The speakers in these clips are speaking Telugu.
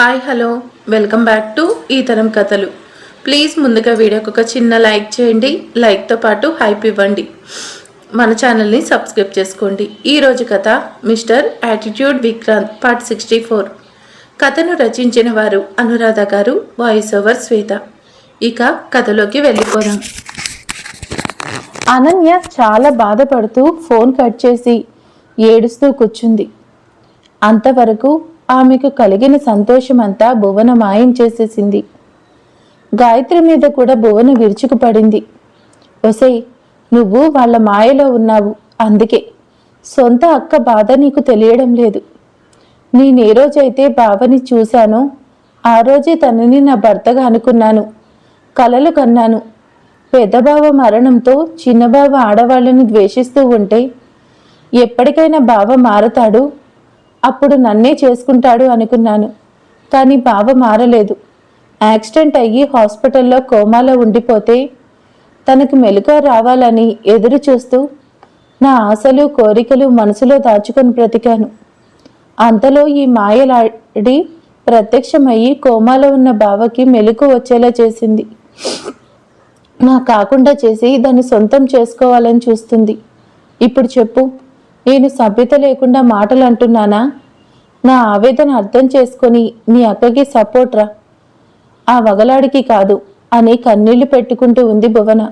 Hi hello welcome back to ఈ తరం కథలు ప్లీజ్ ముందుగా వీడియోకి ఒక చిన్న లైక్ చేయండి. లైక్తో పాటు హైప్ ఇవ్వండి. మన ఛానల్ని సబ్స్క్రైబ్ చేసుకోండి. ఈరోజు కథ mister attitude Vikrant part sixty four కథను రచించిన వారు అనురాధ గారు వాయిస్ ఓవర్ శ్వేత. ఇక కథలోకి వెళ్ళిపోదాం. అనన్య చాలా బాధపడుతూ ఫోన్ కట్ చేసి ఏడుస్తూ కూర్చుంది. అంతవరకు ఆమెకు కలిగిన సంతోషమంతా భువన మాయం చేసేసింది. గాయత్రి మీద కూడా భువన విరుచుకుపడింది ఒసై నువ్వు వాళ్ళ మాయలో ఉన్నావు. అందుకే సొంత అక్క బాధ నీకు తెలియడం లేదు. నేనే రోజైతే బావని చూశానో ఆ రోజే తనని నా భర్తగా అనుకున్నాను. కలలు కన్నాను. పెద్దబావ మరణంతో చిన్నబావ ఆడవాళ్ళని ద్వేషిస్తూ ఉంటే ఎప్పటికైనా బావ మారతాడు అప్పుడు నన్నే చేసుకుంటాడు అనుకున్నాను. కానీ బావ మారలేదు. యాక్సిడెంట్ అయ్యి హాస్పిటల్లో కోమాలో ఉండిపోతే తనకు మెలుక రావాలని ఎదురు చూస్తూ నా ఆశలు కోరికలు మనసులో దాచుకొని బ్రతికాను. అంతలో ఈ మాయలాడి ప్రత్యక్షమయ్యి కోమాలో ఉన్న బావకి మెలకు వచ్చేలా చేసింది. నా కాకుండా చేసి దాన్ని సొంతం చేసుకోవాలని చూస్తుంది. ఇప్పుడు చెప్పు. నేను సభ్యత లేకుండా మాటలు అంటున్నానా నా ఆవేదన అర్థం చేసుకొని నీ అక్కకి సపోర్ట్ రా. ఆ వగలాడికి కాదు అని కన్నీళ్ళు పెట్టుకుంటూ ఉంది భువన.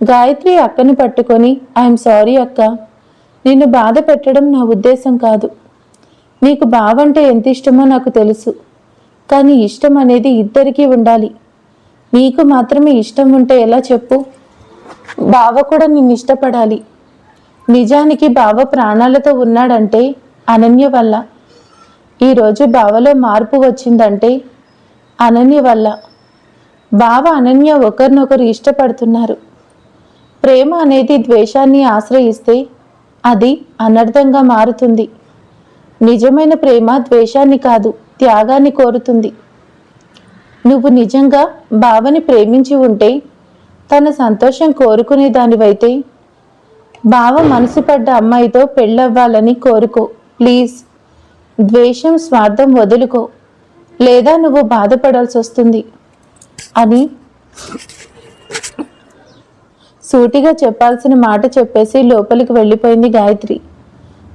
గాయత్రి అక్కని పట్టుకొని ఐఎమ్ సారీ అక్క. నిన్ను బాధ పెట్టడం నా ఉద్దేశం కాదు. నీకు బావంటే ఎంత ఇష్టమో నాకు తెలుసు. కానీ ఇష్టం అనేది ఇద్దరికీ ఉండాలి. నీకు మాత్రమే ఇష్టం ఉంటే ఎలా చెప్పు? బావ కూడా నిన్ను ఇష్టపడాలి. నిజానికి బావ ప్రాణాలతో ఉన్నాడంటే అనన్య వల్ల. ఈరోజు బావలో మార్పు వచ్చిందంటే అనన్య వల్ల. బావ అనన్య ఒకరినొకరు ఇష్టపడుతున్నారు. ప్రేమ అనేది ద్వేషాన్ని ఆశ్రయిస్తే అది అనర్థంగా మారుతుంది. నిజమైన ప్రేమ ద్వేషాన్ని కాదు త్యాగాన్ని కోరుతుంది. నువ్వు నిజంగా బావని ప్రేమించి ఉంటే తన సంతోషం కోరుకునే దానివైతే బావ మనసుపడ్డ అమ్మాయితో పెళ్ళవ్వాలని కోరుకో. ప్లీజ్. ద్వేషం స్వార్థం వదులుకో. లేదా నువ్వు బాధపడాల్సి వస్తుంది. అని సూటిగా చెప్పాల్సిన మాట చెప్పేసి లోపలికి వెళ్ళిపోయింది గాయత్రి.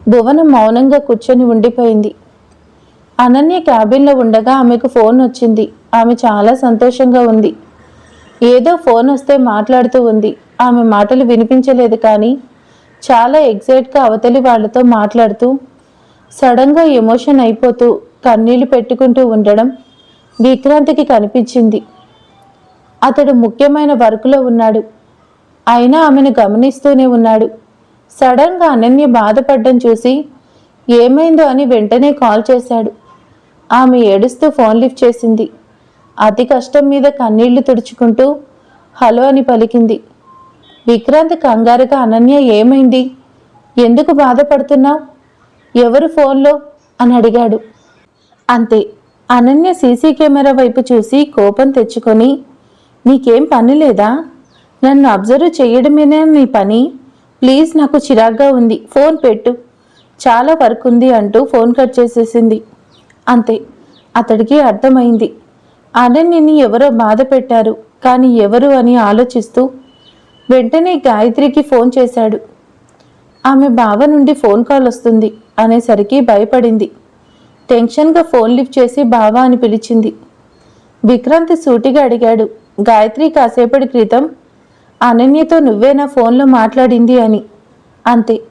భువన మౌనంగా కూర్చొని ఉండిపోయింది. అనన్య క్యాబిన్లో ఉండగా ఆమెకు ఫోన్ వచ్చింది. ఆమె చాలా సంతోషంగా ఉంది. ఏదో ఫోన్ వస్తే మాట్లాడుతూ ఉంది. ఆమె మాటలు వినిపించలేదు కానీ చాలా ఎగ్జైట్గా అవతలి వాళ్ళతో మాట్లాడుతూ సడన్గా ఎమోషన్ అయిపోతూ కన్నీళ్ళు పెట్టుకుంటూ ఉండడం విక్రాంతికి కనిపించింది. అతడు ముఖ్యమైన వర్క్లో ఉన్నాడు. అయినా ఆమెను గమనిస్తూనే ఉన్నాడు. సడన్గా అనన్య బాధపడ్డం చూసి ఏమైందో అని వెంటనే కాల్ చేశాడు. ఆమె ఏడుస్తూ ఫోన్ లిఫ్ట్ చేసింది. అతి కష్టం మీద కన్నీళ్ళు తుడుచుకుంటూ హలో అని పలికింది. విక్రాంత్ కంగారుగా అనన్య ఏమైంది? ఎందుకు బాధపడుతున్నావు? ఎవరు ఫోన్లో? అని అడిగాడు. అంతే. అనన్య సీసీ కెమెరా వైపు చూసి కోపం తెచ్చుకొని నీకేం పని లేదా? నన్ను అబ్జర్వ్ చేయడమేనే నీ పని? ప్లీజ్ నాకు చిరాగ్గా ఉంది. ఫోన్ పెట్టు. చాలా వర్క్ ఉంది అంటూ ఫోన్ కట్ చేసేసింది. అంతే. అతడికి అర్థమైంది. అనన్యని ఎవరో బాధ పెట్టారు. కానీ ఎవరు అని ఆలోచిస్తూ వెంటనే గాయత్రికి ఫోన్ చేశాడు. ఆమె బావ నుండి ఫోన్ కాల్ వస్తుంది అనేసరికి భయపడింది. టెన్షన్గా ఫోన్ లిఫ్ట్ చేసి బావా అని పిలిచింది. విక్రాంత్ సూటిగా అడిగాడు గాయత్రి కాసేపటి క్రితం అనన్యతో నువ్వే నా ఫోన్లో మాట్లాడింది అని. అంతే.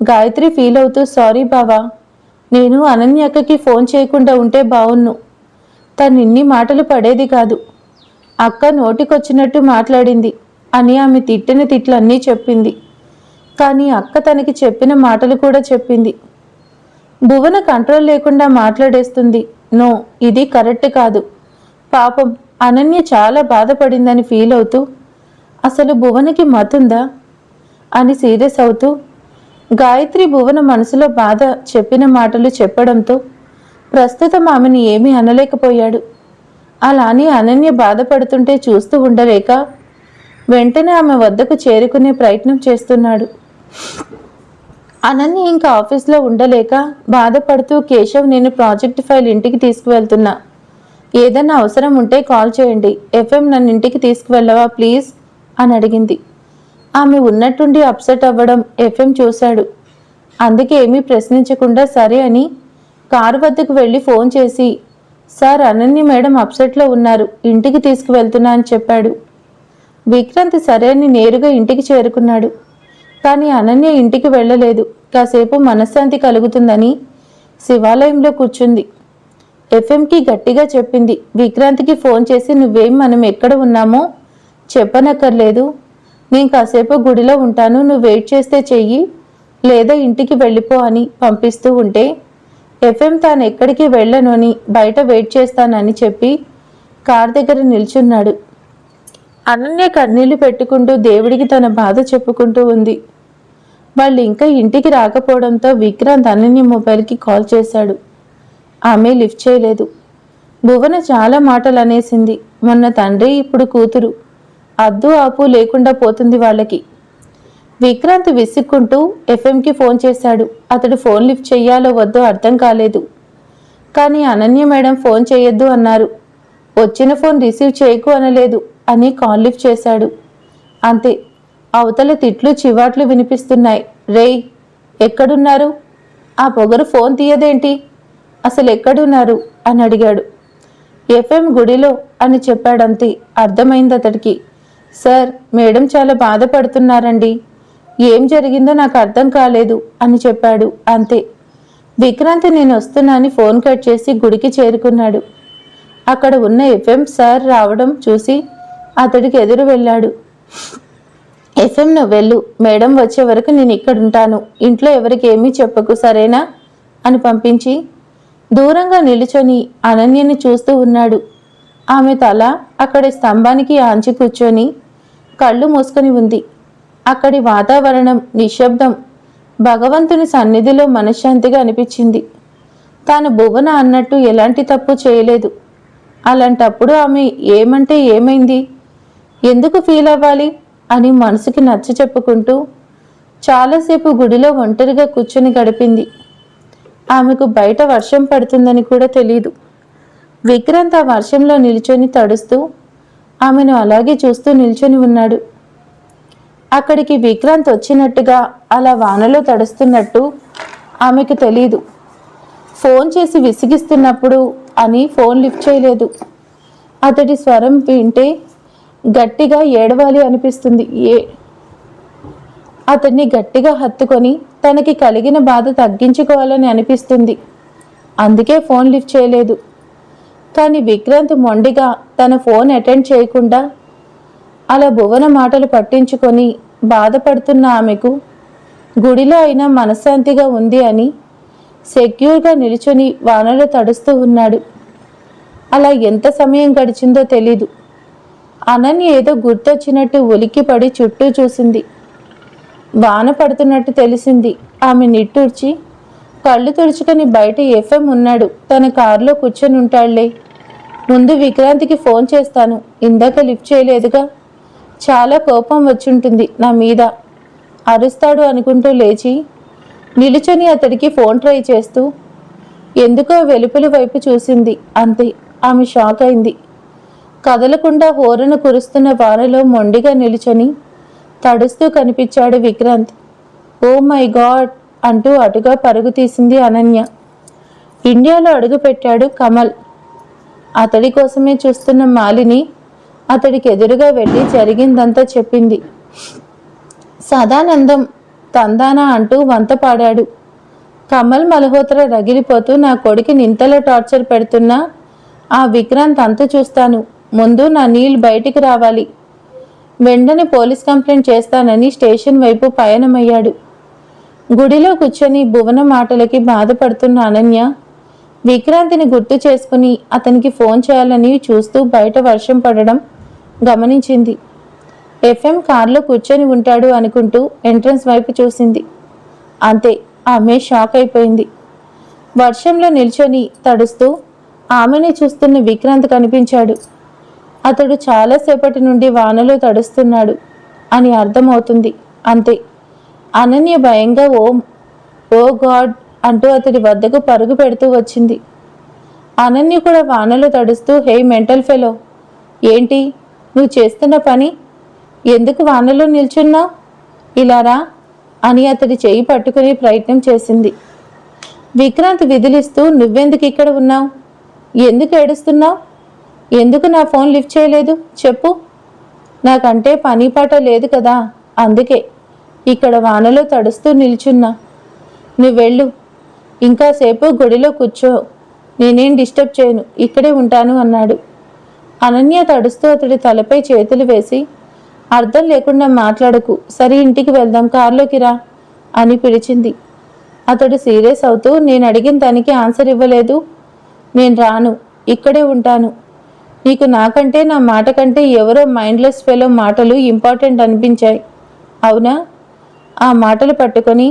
గాయత్రి ఫీల్ అవుతూ సారీ బావా నేను అనన్యక్కకి ఫోన్ చేయకుండా ఉంటే బావున్ను. తను ఇన్ని మాటలు పడేది కాదు. అక్క నోటికొచ్చినట్టు మాట్లాడింది. అని ఆమె తిట్టిన తిట్లన్నీ చెప్పింది. కానీ అక్క తనకి చెప్పిన మాటలు కూడా చెప్పింది. భువన కంట్రోల్ లేకుండా మాట్లాడేస్తుంది. నో ఇది కరెక్ట్ కాదు. పాపం అనన్య చాలా బాధపడిందని ఫీల్ అవుతూ అసలు భువనకి మతుందా? అని సీరియస్ అవుతూ గాయత్రి భువన మనసులో బాధ చెప్పిన మాటలు చెప్పడంతో ప్రస్తుతం ఆమెను ఏమీ అనలేకపోయాడు. అలానే అనన్య బాధపడుతుంటే చూస్తూ ఉండలేక వెంటనే ఆమె వద్దకు చేరుకునే ప్రయత్నం చేస్తున్నాడు. అనన్య ఇంకా ఆఫీస్లో ఉండలేక బాధపడుతూ కేశవ్ నేను ప్రాజెక్ట్ ఫైల్ ఇంటికి తీసుకువెళ్తున్నా. ఏదైనా అవసరం ఉంటే కాల్ చేయండి. ఎఫ్ఎం నన్ను ఇంటికి తీసుకువెళ్ళవా ప్లీజ్? అని అడిగింది. ఆమె ఉన్నట్టుండి అప్సెట్ అవ్వడం ఎఫ్ఎం చూశాడు. అందుకే ఏమీ ప్రశ్నించకుండా సరే అని కారు వద్దకు వెళ్ళి ఫోన్ చేసి సార్ అనన్య మేడం అప్సెట్లో ఉన్నారు. ఇంటికి తీసుకువెళ్తున్నా అని చెప్పాడు. విక్రాంత్ సరేని నేరుగా ఇంటికి చేరుకున్నాడు. కానీ అనన్య ఇంటికి వెళ్ళలేదు. కాసేపు మనశ్శాంతి కలుగుతుందని శివాలయంలో కూర్చుంది. ఎఫ్ఎంకి గట్టిగా చెప్పింది. విక్రాంతికి ఫోన్ చేసి నువ్వేం మనం ఎక్కడ ఉన్నామో చెప్పనక్కర్లేదు. నేను కాసేపు గుడిలో ఉంటాను. నువ్వు వెయిట్ చేస్తే చెయ్యి. లేదా ఇంటికి వెళ్ళిపో అని పంపిస్తూ ఉంటే ఎఫ్ఎం తాను ఎక్కడికి వెళ్ళను అని బయట వెయిట్ చేస్తానని చెప్పి కార్ దగ్గర నిల్చున్నాడు. అనన్య కన్నీళ్ళు పెట్టుకుంటూ దేవుడికి తన బాధ చెప్పుకుంటూ ఉంది. వాళ్ళు ఇంకా ఇంటికి రాకపోవడంతో విక్రాంత్ అనన్య మొబైల్కి కాల్ చేశాడు. ఆమె లిఫ్ట్ చేయలేదు. భువన చాలా మాటలు అనేసింది. మొన్న తండ్రి ఇప్పుడు కూతురు. అద్దు ఆపు లేకుండా పోతుంది వాళ్ళకి. విక్రాంత్ విసుక్కుంటూ ఎఫ్ఎంకి ఫోన్ చేశాడు. అతడు ఫోన్ లిఫ్ట్ చెయ్యాలో వద్దో అర్థం కాలేదు. కానీ అనన్య మేడం ఫోన్ చేయొద్దు అన్నారు. వచ్చిన ఫోన్ రిసీవ్ చేయకు అనలేదు. అని కాల్ లిఫ్ట్ చేశాడు. అంతే అవతల తిట్లు చివాట్లు వినిపిస్తున్నాయి. రేయ్ ఎక్కడున్నారు? ఆ పొగరు ఫోన్ తీయదేంటి? అసలు ఎక్కడున్నారు? అని అడిగాడు. ఎఫ్ఎం గుడిలో అని చెప్పాడంతే అర్థమైంది అతడికి. సార్ మేడం చాలా బాధపడుతున్నారండి. ఏం జరిగిందో నాకు అర్థం కాలేదు అని చెప్పాడు. అంతే విక్రాంతి నేను వస్తున్నానని ఫోన్ కట్ చేసి గుడికి చేరుకున్నాడు. అక్కడ ఉన్న ఎఫ్ఎం సార్ రావడం చూసి అతడికి ఎదురు వెళ్ళాడు. ఎఫ్ఎం నువ్వు వెళ్ళు మేడం వచ్చే వరకు నేను ఇక్కడ ఉంటాను ఇంట్లో ఎవరికి ఏమీ చెప్పకు సరేనా? అని పంపించి దూరంగా నిలుచొని అనన్యని చూస్తూ ఉన్నాడు. ఆమె తల అక్కడి స్తంభానికి ఆంచి కూర్చొని కళ్ళు మూసుకొని ఉంది. అక్కడి వాతావరణం నిశ్శబ్దం. భగవంతుని సన్నిధిలో మనశ్శాంతిగా అనిపించింది. తాను భువన అన్నట్టు ఎలాంటి తప్పు చేయలేదు. అలాంటప్పుడు ఆమె ఏమంటే ఏమైంది? ఎందుకు ఫీల్ అవ్వాలి అని మనసుకి నచ్చ చెప్పుకుంటూ చాలాసేపు గుడిలో ఒంటరిగా కూర్చొని గడిపింది. ఆమెకు బయట వర్షం పడుతుందని కూడా తెలియదు విక్రాంత్ ఆ వర్షంలో నిల్చొని తడుస్తూ ఆమెను అలాగే చూస్తూ నిల్చొని ఉన్నాడు. అక్కడికి విక్రాంత్ వచ్చినట్టుగా అలా వానలో తడుస్తున్నట్టు ఆమెకు తెలియదు ఫోన్ చేసి విసిగిస్తున్నప్పుడు అని ఫోన్ లిఫ్ట్ చేయలేదు. అతడి స్వరం వింటే గట్టిగా ఏడవాలి అనిపిస్తుంది. ఏ అతన్ని గట్టిగా హత్తుకొని తనకి కలిగిన బాధ తగ్గించుకోవాలని అనిపిస్తుంది. అందుకే ఫోన్ లిఫ్ట్ చేయలేదు. కానీ విక్రాంత్ మొండిగా తన ఫోన్ అటెండ్ చేయకుండా అలా భువన మాటలు పట్టించుకొని బాధపడుతున్న ఆమెకు గుడిలో అయినా మనశ్శాంతిగా ఉంది అని సెక్యూర్గా నిలుచొని వానలో తడుస్తూ ఉన్నాడు. అలా ఎంత సమయం గడిచిందో తెలీదు. అనన్య ఏదో గుర్తొచ్చినట్టు ఉలిక్కిపడి చుట్టూ చూసింది. వాన పడుతున్నట్టు తెలిసింది. ఆమె నిట్టూర్చి కళ్ళు తుడుచుకొని బయట ఎఫ్ఎం ఉన్నాడు. తన కారులో కూర్చొని ఉంటాడులే ముందు విక్రాంతికి ఫోన్ చేస్తాను. ఇందాక లిఫ్ట్ చేయలేదుగా. చాలా కోపం వచ్చుంటుంది నా మీద. అరుస్తాడు అనుకుంటూ లేచి నిలుచొని అతడికి ఫోన్ ట్రై చేస్తూ ఎందుకో వెలుపలి వైపు చూసింది. అంతే. ఆమె షాక్ అయింది కదలకుండా హోరను కురుస్తున్న వానలో మొండిగా నిలుచొని తడుస్తూ కనిపించాడు విక్రాంత్. ఓ మై గాడ్ అంటూ అటుగా పరుగు తీసింది అనన్య. ఇండియాలో అడుగుపెట్టాడు కమల్. అతడి కోసమే చూస్తున్న మాలిని అతడికి ఎదురుగా వెళ్ళి జరిగిందంతా చెప్పింది. సదానందం తందానా అంటూ వంత పాడాడు. కమల్ మల్హోత్రా రగిలిపోతూ నా కొడుకు నింతలో టార్చర్ పెడుతున్నా ఆ విక్రాంత్ అంతు చూస్తాను. ముందు నా నీళ్ళు బయటికి రావాలి. వెంటనే పోలీస్ కంప్లైంట్ చేస్తానని స్టేషన్ వైపు పయనమయ్యాడు. గుడిలో కూర్చొని భువన మాటలకి బాధపడుతున్న అనన్య విక్రాంతిని గుర్తు చేసుకుని అతనికి ఫోన్ చేయాలని చూస్తూ బయట వర్షం పడడం గమనించింది. ఎఫ్ఎం కారులో కూర్చొని ఉంటాడు అనుకుంటూ ఎంట్రన్స్ వైపు చూసింది. అంతే ఆమె షాక్ అయిపోయింది. వర్షంలో నిల్చొని తడుస్తూ ఆమెనే చూస్తున్న విక్రాంత్ కనిపించాడు. అతడు చాలాసేపటి నుండి వానలో తడుస్తున్నాడు అని అర్థమవుతుంది. అంతే. అనన్య భయంగా ఓం ఓ గాడ్ అంటూ అతడి వద్దకు పరుగు పెడుతూ వచ్చింది. అనన్య కూడా వానలో తడుస్తూ హే మెంటల్ ఫెలో ఏంటి? నువ్వు చేస్తున్న పని? ఎందుకు వానలో నిల్చున్నావు? ఇలారా అని అతడి చేయి పట్టుకునే ప్రయత్నం చేసింది. విక్రాంత్ విదిలిస్తూ నువ్వెందుకు ఇక్కడ ఉన్నావు? ఎందుకు ఏడుస్తున్నావు? ఎందుకు నా ఫోన్ లిఫ్ట్ చేయలేదు? చెప్పు. నాకంటే పని పాట లేదు కదా. అందుకే ఇక్కడ వానలో తడుస్తూ నిల్చున్నా. నువ్వు వెళ్ళు ఇంకా సేపు గుడిలో కూర్చో. నేనేం డిస్టర్బ్ చేయను. ఇక్కడే ఉంటాను అన్నాడు. అనన్య తడుస్తూ అతడి తలపై చేతులు వేసి అర్థం లేకుండా మాట్లాడకు. సరే ఇంటికి వెళ్దాం. కారులోకి రా అని పిలిచింది. అతడు సీరియస్ అవుతూ నేను అడిగిన దానికి ఆన్సర్ ఇవ్వలేదు. నేను రాను. ఇక్కడే ఉంటాను. నీకు నాకంటే నా మాట కంటే ఎవరో మైండ్లెస్ ఫెలో మాటలు ఇంపార్టెంట్ అనిపించాయి. అవునా? ఆ మాటలు పట్టుకొని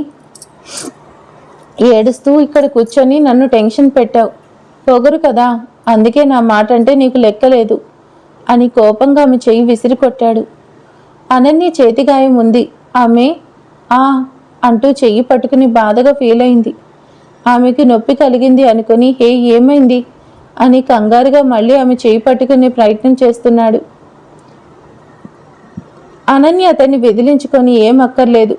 ఏడుస్తూ ఇక్కడ కూర్చొని నన్ను టెన్షన్ పెట్టావు. పొగరు కదా అందుకే నా మాట అంటే నీకు లెక్కలేదు అని కోపంగా ఆమె చెయ్యి విసిరి కొట్టాడు. అనన్య చేతి గాయం ఉంది. ఆమె ఆ అంటూ చెయ్యి పట్టుకుని బాధగా ఫీల్ అయింది. ఆమెకి నొప్పి కలిగింది అనుకుని హే ఏమైంది? అని కంగారుగా మళ్ళీ ఆమె చేయి పట్టుకునే ప్రయత్నం చేస్తున్నాడు. అనన్య అతన్ని వెదిలించుకొని ఏం అక్కర్లేదు.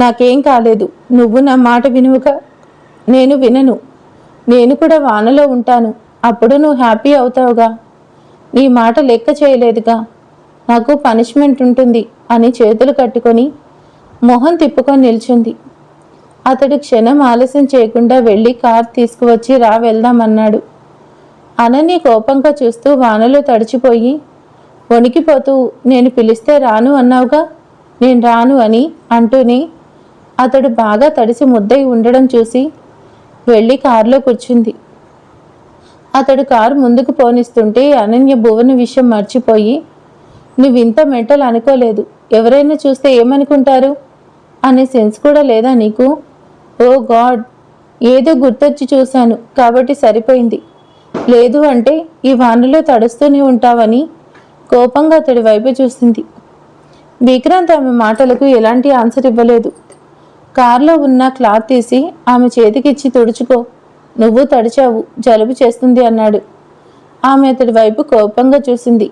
నాకేం కాలేదు. నువ్వు నా మాట వినువుగా. నేను వినను. నేను కూడా వానలో ఉంటాను. అప్పుడు నువ్వు హ్యాపీ అవుతావుగా. నీ మాట లెక్క చేయలేదుగా. నాకు పనిష్మెంట్ ఉంటుంది అని చేతులు కట్టుకొని మొహం తిప్పుకొని నిల్చుంది. అతడు క్షణం ఆలస్యం చేయకుండా వెళ్ళి కార్ తీసుకువచ్చి రా వెళ్దామన్నాడు అనని కోపంగా చూస్తూ వానలో తడిచిపోయి వణికిపోతూ నేను పిలిస్తే రాను అన్నావుగా? నేను రాను అని అంటూనే అతడు బాగా తడిసి ముద్దై ఉండడం చూసి వెళ్ళి కారులో కూర్చుంది. అతడు కారు ముందుకు పోనిస్తుంటే అనన్య భువన విషయం మర్చిపోయి నువ్వు ఇంత మెంటల్ అనుకోలేదు. ఎవరైనా చూస్తే ఏమనుకుంటారు? అనే సెన్స్ కూడా లేదా నీకు? Oh god! ఏదో గుర్తొచ్చి చూశాను. కాబట్టి సరిపోయింది. లేదు అంటే ఈ వానలో తడుస్తూనే ఉంటావని కోపంగా అతడి వైపు చూసింది. విక్రాంత్ ఆమె మాటలకు ఎలాంటి ఆన్సర్ ఇవ్వలేదు. కారులో ఉన్న క్లాత్ తీసి ఆమె చేతికిచ్చి తుడుచుకో నువ్వు తడిచావు జలుబు చేస్తుంది అన్నాడు. ఆమె అతడి వైపు కోపంగా చూసింది.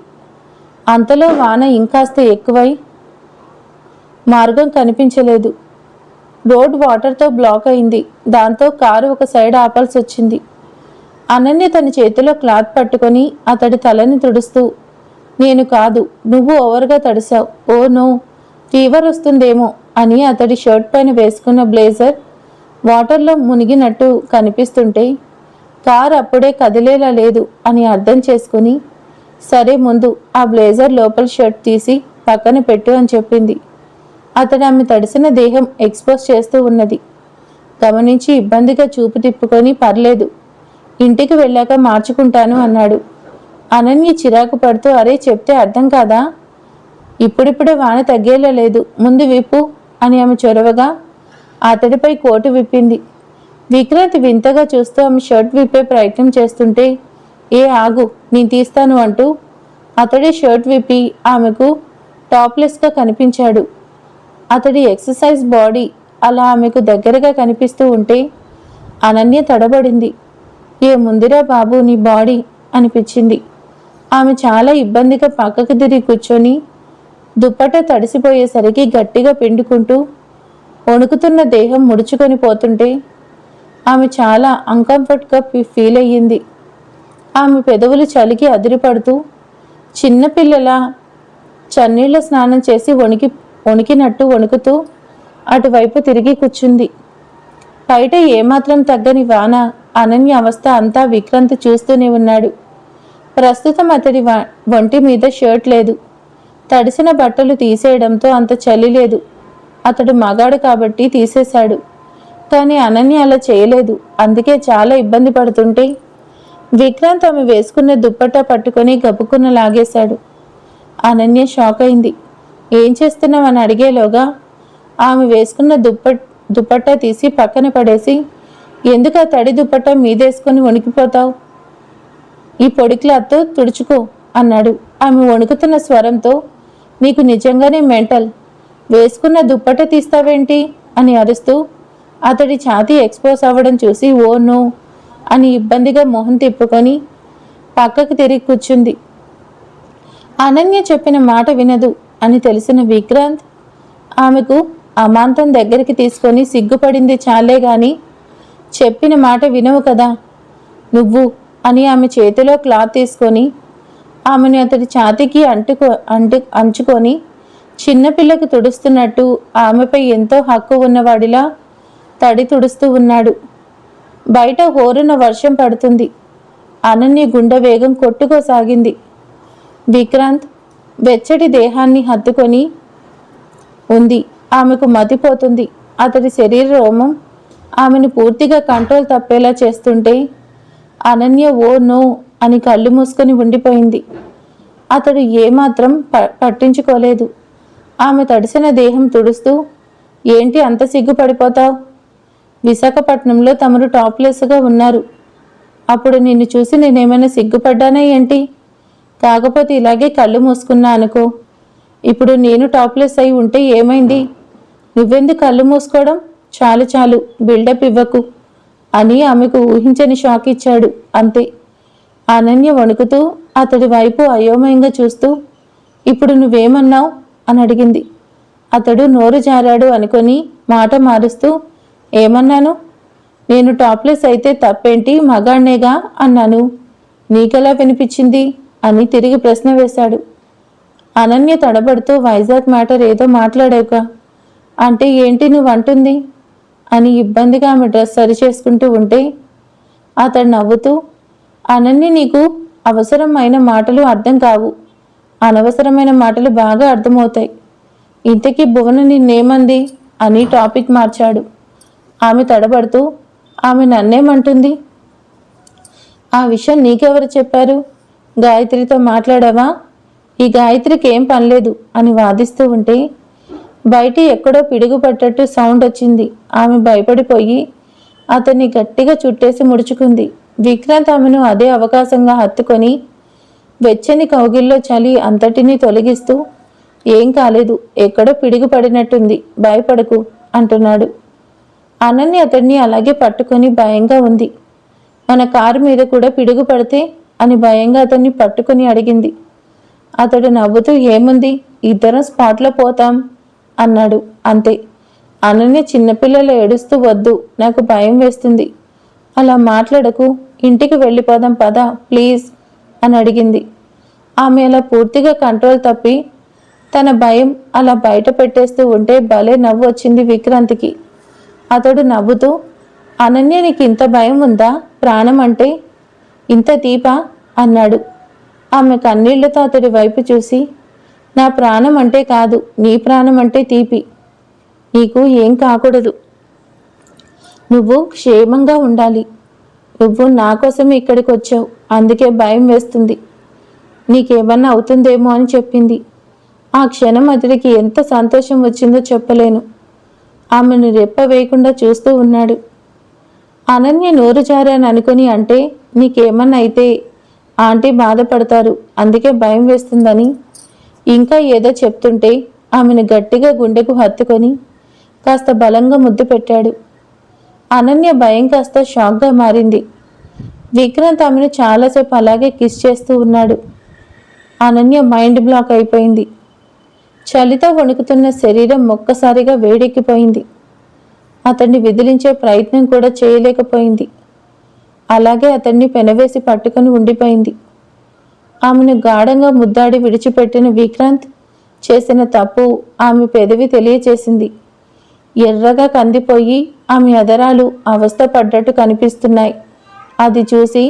అంతలో వాన ఇంకాస్త ఎక్కువై మార్గం కనిపించలేదు. రోడ్ వాటర్తో బ్లాక్ అయింది. దాంతో కారు ఒక సైడ్ ఆపాల్సి వచ్చింది అనన్య తన చేతిలో క్లాత్ పట్టుకొని అతడి తలని తుడుస్తూ నేను కాదు నువ్వు ఓవర్గా తడిసావు. ఓ నో ఫీవర్ వస్తుందేమో అని అతడి షర్ట్ పైన వేసుకున్న బ్లేజర్ వాటర్లో మునిగినట్టు కనిపిస్తుంటే కార్ అప్పుడే కదిలేలా లేదు అని అర్థం చేసుకుని సరే ముందు ఆ బ్లేజర్ లోపల షర్ట్ తీసి పక్కన పెట్టు అని చెప్పింది. అతడు ఆమె తడిసిన దేహం ఎక్స్పోజ్ చేస్తూ ఉన్నది. గమనించి ఇబ్బందిగా చూపు తిప్పుకొని పర్లేదు ఇంటికి వెళ్ళాక మార్చుకుంటాను అన్నాడు. అనన్య చిరాకు పడుతూ అరే చెప్తే అర్థం కాదా? ఇప్పుడిప్పుడే వాన తగ్గేలా లేదు. ముందు విప్పు అని ఆమె చొరవగా అతడిపై కోటు విప్పింది. విక్రాంతి వింతగా చూస్తూ ఆమె షర్ట్ విప్పే ప్రయత్నం చేస్తుంటే ఏ ఆగు నేను తీస్తాను అంటూ అతడి షర్ట్ విప్పి ఆమెకు టాప్లెస్గా కనిపించాడు. అతడి ఎక్సర్సైజ్ బాడీ అలా ఆమెకు దగ్గరగా కనిపిస్తూ ఉంటే అనన్య తడబడింది. ఏ ముందిరా బాబు నీ బాడీ అనిపించింది. ఆమె చాలా ఇబ్బందిగా పక్కకు తిరిగి కూర్చొని దుప్పట తడిసిపోయేసరికి గట్టిగా పిండుకుంటూ వణుకుతున్న దేహం ముడుచుకొని పోతుంటే ఆమె చాలా అన్కంఫర్ట్గా ఫీల్ అయ్యింది. ఆమె పెదవులు చలికి అదిరిపడుతూ చిన్నపిల్లల చన్నీళ్ళ స్నానం చేసి వణికి వణికినట్టు వణుకుతూ అటువైపు తిరిగి కూర్చుంది. బయట ఏమాత్రం తగ్గని వాన అనన్య అవస్థ అంతా విక్రాంత్ చూస్తూనే ఉన్నాడు. ప్రస్తుతం అతడి వ- ఒంటి మీద షర్ట్ లేదు. తడిసిన బట్టలు తీసేయడంతో అంత చలి లేదు. అతడు మగాడు కాబట్టి తీసేశాడు. కానీ అనన్య అలా చేయలేదు. అందుకే చాలా ఇబ్బంది పడుతుంటే విక్రాంత్ ఆమె వేసుకున్న దుప్పట్టా పట్టుకొని గబుక్కున లాగేశాడు. అనన్య షాక్ అయింది. ఏం చేస్తున్నావు? అని అడిగేలోగా ఆమె వేసుకున్న దుప్పట్ దుప్పట్టా తీసి పక్కన పడేసి ఎందుకు ఆ తడి దుపట్టా మీదేసుకొని వణికిపోతావు? ఈ పొడి క్లాత్తో తుడుచుకో అన్నాడు. ఆమె వణుకుతున్న స్వరంతో నీకు నిజంగానే మెంటల్. వేసుకున్న దుప్పట తీస్తావేంటి? అని అరుస్తూ అతడి ఛాతీ ఎక్స్పోజ్ అవ్వడం చూసి ఓ నో అని ఇబ్బందిగా మొహం తిప్పుకొని పక్కకు తిరిగి కూర్చుంది. అనన్య చెప్పిన మాట వినదు అని తెలిసిన విక్రాంత్ ఆమెకు అమాంతం దగ్గరికి తీసుకొని సిగ్గుపడింది చాలే గాని చెప్పిన మాట వినవు కదా. నువ్వు అని ఆమె చేతిలో క్లాత్ తీసుకొని ఆమెను అతడి ఛాతీకి అంటుకో అంటు అంచుకొని చిన్నపిల్లకి తుడుస్తున్నట్టు ఆమెపై ఎంతో హక్కు ఉన్నవాడిలా తడి తుడుస్తూ ఉన్నాడు. బయట హోరున వర్షం పడుతుంది. అనన్య గుండె వేగం కొట్టుకోసాగింది. విక్రాంత్ వెచ్చటి దేహాన్ని హత్తుకొని ఉంది. ఆమెకు మతిపోతుంది. అతడి శరీర రోమం ఆమెను పూర్తిగా కంట్రోల్ తప్పేలా చేస్తుంటే అనన్య ఓ నో అని కళ్ళు మూసుకొని ఉండిపోయింది. అతడు ఏమాత్రం ప పట్టించుకోలేదు. ఆమె తడిసిన దేహం తుడుస్తూ ఏంటి అంత సిగ్గుపడిపోతావు? విశాఖపట్నంలో తమరు టాప్లెస్గా ఉన్నారు. అప్పుడు నిన్ను చూసి నేనేమైనా సిగ్గుపడ్డానా ఏంటి? కాకపోతే ఇలాగే కళ్ళు మూసుకున్నా అనుకో. ఇప్పుడు నేను టాప్లెస్ అయి ఉంటే ఏమైంది? నువ్వెందుకు కళ్ళు మూసుకోవడం? చాలు చాలు బిల్డప్ ఇవ్వకు. అని ఆమెకు ఊహించని షాక్ ఇచ్చాడు. అంతే. అనన్య వణుకుతూ అతడి వైపు అయోమయంగా చూస్తూ ఇప్పుడు నువ్వేమన్నావు? అని అడిగింది. అతడు నోరు జారాడు అనుకొని మాట మారుస్తూ ఏమన్నాను? నేను టాప్లెస్ అయితే తప్పేంటి మగాణ్ణేగా? అన్నాను. నీకెలా వినిపించింది? అని తిరిగి ప్రశ్న వేశాడు. అనన్య తడబడుతూ వైజాగ్ మ్యాటర్ ఏదో మాట్లాడాక అంటే ఏంటి నువ్వు అంటుంది అని ఇబ్బందిగా ఆమె డ్రెస్ సరి చేసుకుంటూ ఉంటే అతడు నవ్వుతూ అనన్ని నీకు అవసరమైన మాటలు అర్థం కావు. అనవసరమైన మాటలు బాగా అర్థమవుతాయి. ఇంతకీ భువన నిన్నేమంది? అని టాపిక్ మార్చాడు. ఆమె తడబడుతూ ఆమె నన్నేమంటుంది? ఆ విషయం నీకెవరు చెప్పారు? గాయత్రితో మాట్లాడావా? ఈ గాయత్రికి ఏం పనిలేదు అని వాదిస్తూ ఉంటే బయట ఎక్కడో పిడుగుపడ్డట్టు సౌండ్ వచ్చింది. ఆమె భయపడిపోయి అతన్ని గట్టిగా చుట్టేసి ముడుచుకుంది. విక్రాంత్ ఆమెను అదే అవకాశంగా హత్తుకొని వెచ్చని కౌగిల్లో చలి అంతటినీ తొలగిస్తూ ఏం కాలేదు ఎక్కడో పిడుగుపడినట్టుంది భయపడకు అంటున్నాడు. అనన్య అతడిని అలాగే పట్టుకొని భయంగా ఉంది. మన కారు మీద కూడా పిడుగు పడితే అని భయంగా అతన్ని పట్టుకొని అడిగింది. అతడు నవ్వుతూ ఏముంది ఇద్దరం స్పాట్లో పోతాం. అన్నాడు. అంతే. అనన్య చిన్నపిల్లలు ఏడుస్తూ వద్దు నాకు భయం వేస్తుంది. అలా మాట్లాడకు ఇంటికి వెళ్ళిపోదాం పద ప్లీజ్ అని అడిగింది. ఆమె అలా పూర్తిగా కంట్రోల్ తప్పి తన భయం అలా బయట పెట్టేస్తూ ఉంటే భలే నవ్వు వచ్చింది విక్రాంతికి. అతడు నవ్వుతూ అనన్య నీకు ఇంత భయం ఉందా? ప్రాణం అంటే ఇంత దీపా? అన్నాడు. ఆమె కన్నీళ్ళతో అతడి వైపు చూసి నా ప్రాణం అంటే కాదు నీ ప్రాణం అంటే తీపి. నీకు ఏం కాకూడదు. నువ్వు క్షేమంగా ఉండాలి. నువ్వు నా కోసం ఇక్కడికి వచ్చావు. అందుకే భయం వేస్తుంది. నీకేమన్నా అవుతుందేమో అని చెప్పింది. ఆ క్షణం అతడికి ఎంత సంతోషం వచ్చిందో చెప్పలేను. ఆమెను రెప్ప వేయకుండా చూస్తూ ఉన్నాడు. అనన్య నోరు జారాను అనుకుని అంటే నీకేమన్నా అయితే ఆంటీ బాధపడతారు. అందుకే భయం వేస్తుందని ఇంకా ఏదో చెప్తుంటే ఆమెను గట్టిగా గుండెకు హత్తుకొని కాస్త బలంగా ముద్దు పెట్టాడు. అనన్య భయం కాస్త షాక్గా మారింది. విక్రాంత్ ఆమెను చాలాసేపు అలాగే కిస్ చేస్తూ ఉన్నాడు. అనన్య మైండ్ బ్లాక్ అయిపోయింది. చలితో వణుకుతున్న శరీరం ఒక్కసారిగా వేడెక్కిపోయింది. అతన్ని విదిలించే ప్రయత్నం కూడా చేయలేకపోయింది. అలాగే అతన్ని పెనవేసి పట్టుకొని ఉండిపోయింది. ఆమెను గాఢంగా ముద్దాడి విడిచిపెట్టిన విక్రాంత్ చేసిన తప్పు ఆమె పెదవి తెలియచేసింది. ఎర్రగా కందిపోయి ఆమె అదరాలు అవస్థపడ్డట్టు కనిపిస్తున్నాయి. అది చూసి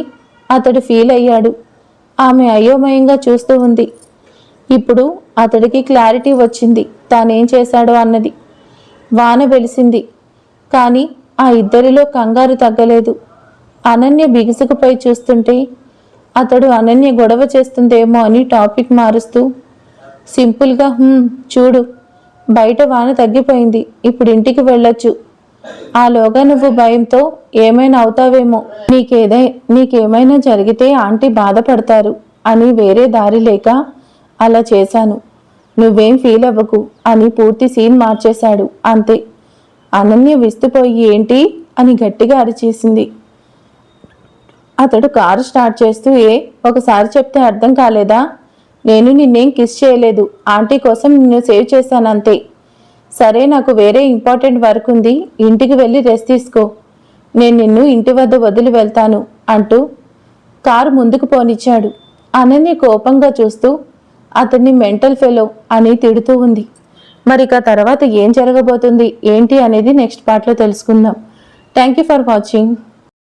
అతడు ఫీల్ అయ్యాడు. ఆమె అయోమయంగా చూస్తూ ఉంది. ఇప్పుడు అతడికి క్లారిటీ వచ్చింది. తానేం చేశాడో అన్నది. వాన వెలిసింది. కానీ ఆ ఇద్దరిలో కంగారు తగ్గలేదు. అనన్య బిగుసుకుపోయి చూస్తుంటే అతడు అనన్య గొడవ చేస్తుందేమో అని టాపిక్ మారుస్తూ సింపుల్గా చూడు బయట వాన తగ్గిపోయింది ఇప్పుడు ఇంటికి వెళ్ళొచ్చు. ఆలోగా నువ్వు భయంతో ఏమైనా అవుతావేమో నీకేదై నీకేమైనా జరిగితే ఆంటీ బాధపడతారు అని వేరే దారి లేక అలా చేశాను. నువ్వేం ఫీల్ అవ్వకు అని పూర్తి సీన్ మార్చేశాడు. అంతే అనన్య విస్తుపోయి ఏంటి? అని గట్టిగా అరిచేసింది. అతడు కారు స్టార్ట్ చేస్తూ ఏ ఒకసారి చెప్తే అర్థం కాలేదా? నేను నిన్నేం కిస్ చేయలేదు. ఆంటీ కోసం నిన్ను సేవ్ చేశానంతే. సరే నాకు వేరే ఇంపార్టెంట్ వర్క్ ఉంది. ఇంటికి వెళ్ళి రెస్ట్ తీసుకో. నేను నిన్ను ఇంటి వద్ద వదిలి వెళ్తాను అంటూ కారు ముందుకు పోనిచ్చాడు. అనన్య కోపంగా చూస్తూ అతన్ని మెంటల్ ఫెలో అని తిడుతూ ఉంది. మరి ఇక తర్వాత ఏం జరగబోతుంది? ఏంటి? అనేది నెక్స్ట్ పార్ట్లో తెలుసుకుందాం. Thank you for watching.